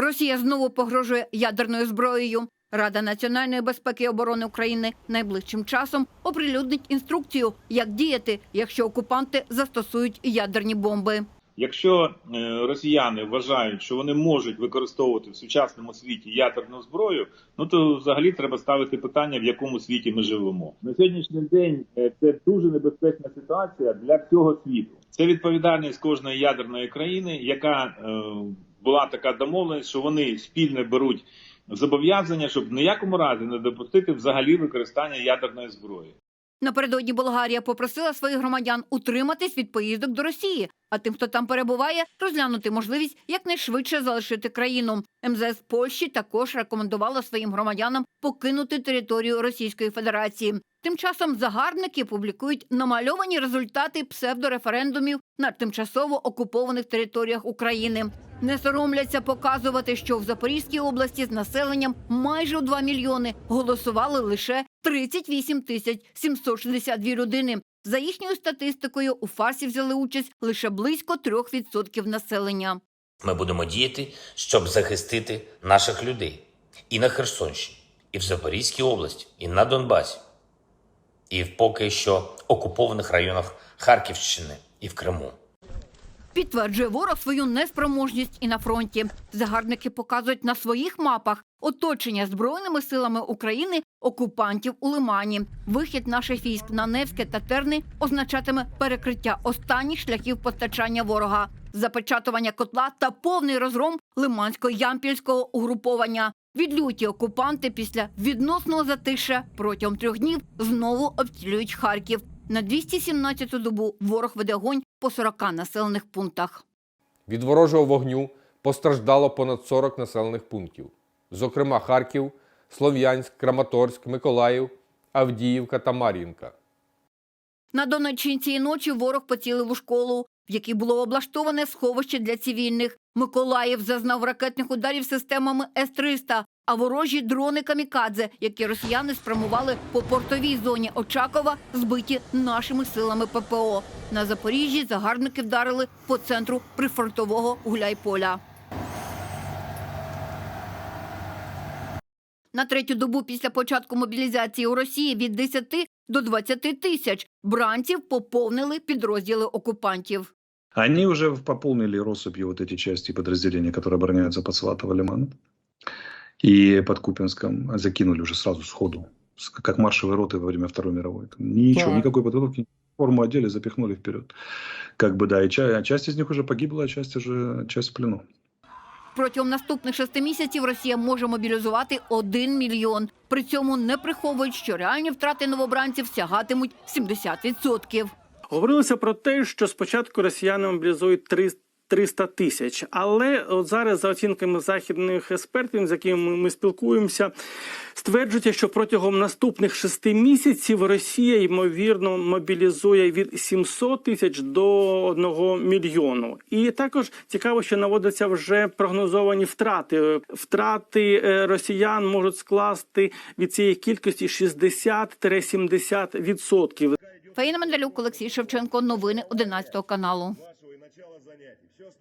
Росія знову погрожує ядерною зброєю. Рада національної безпеки і оборони України найближчим часом оприлюднить інструкцію, як діяти, якщо окупанти застосують ядерні бомби. Якщо е, росіяни вважають, що вони можуть використовувати в сучасному світі ядерну зброю, ну то взагалі треба ставити питання, в якому світі ми живемо. На сьогоднішній день е, це дуже небезпечна ситуація для всього світу. Це відповідальність кожної ядерної країни, яка е, була така домовленість, що вони спільно беруть зобов'язання, щоб в ніякому разі не допустити взагалі використання ядерної зброї. Напередодні Болгарія попросила своїх громадян утриматись від поїздок до Росії, а тим, хто там перебуває, розглянути можливість якнайшвидше залишити країну. МЗС Польщі також рекомендувало своїм громадянам покинути територію Російської Федерації. Тим часом загарбники публікують намальовані результати псевдореферендумів на тимчасово окупованих територіях України. Не соромляться показувати, що в Запорізькій області з населенням майже у 2 мільйони голосували лише 38 тисяч 762 людини. За їхньою статистикою, у фарсі взяли участь лише близько 3% населення. Ми будемо діяти, щоб захистити наших людей і на Херсонщині, і в Запорізькій області, і на Донбасі, і в поки що окупованих районах Харківщини і в Криму. Підтверджує ворог свою неспроможність і на фронті. Загарбники показують на своїх мапах оточення збройними силами України окупантів у Лимані. Вихід наших військ на Невське та Терни означатиме перекриття останніх шляхів постачання ворога, запечатування котла та повний розгром лимансько-ямпільського угруповання. Відлюті окупанти після відносного затиша протягом трьох днів знову обстрілюють Харків. На 217-ту добу ворог веде огонь по 40 населених пунктах. Від ворожого вогню постраждало понад 40 населених пунктів, зокрема Харків, Слов'янськ, Краматорськ, Миколаїв, Авдіївка та Мар'їнка. На Донеччині цієї ночі ворог поцілив у школу, в якій було облаштоване сховище для цивільних. Миколаїв зазнав ракетних ударів системами С-300, а ворожі дрони камікадзе, які росіяни спрямували по портовій зоні Очакова, збиті нашими силами ППО. На Запоріжжі загарбники вдарили по центру прифронтового Гуляйполя. На третю добу після початку мобілізації у Росії від 10 до 20 тисяч бранців поповнили підрозділи окупантів. Они уже пополнили россыпью вот эти части подразделения, которые обороняются под Сватово лимана. И под Купинском закинули уже сразу сходу, с- как маршевые роты во время Второй мировой. Ничего, Так. никакой подготовки. Форму одели, запихнули вперед. Как бы, да, и ча- часть из них уже погибла, а часть уже часть в плену. Протягом наступних шести місяців Росія може мобілізувати один мільйон. При цьому не приховують, що реальні втрати новобранців сягатимуть 70%. Говорилося про те, що спочатку росіяни мобілізують 300 300 тисяч, але от зараз, за оцінками західних експертів, з якими ми спілкуємося, стверджується, що протягом наступних шести місяців Росія ймовірно мобілізує від 700 тисяч до 1 мільйону. І також цікаво, що наводяться вже прогнозовані втрати. Втрати е, росіян можуть скласти від цієї кількості 60-70%. Фаїна Мендалюк, Олексій Шевченко. Новини 11 каналу начала занятий. Все остальное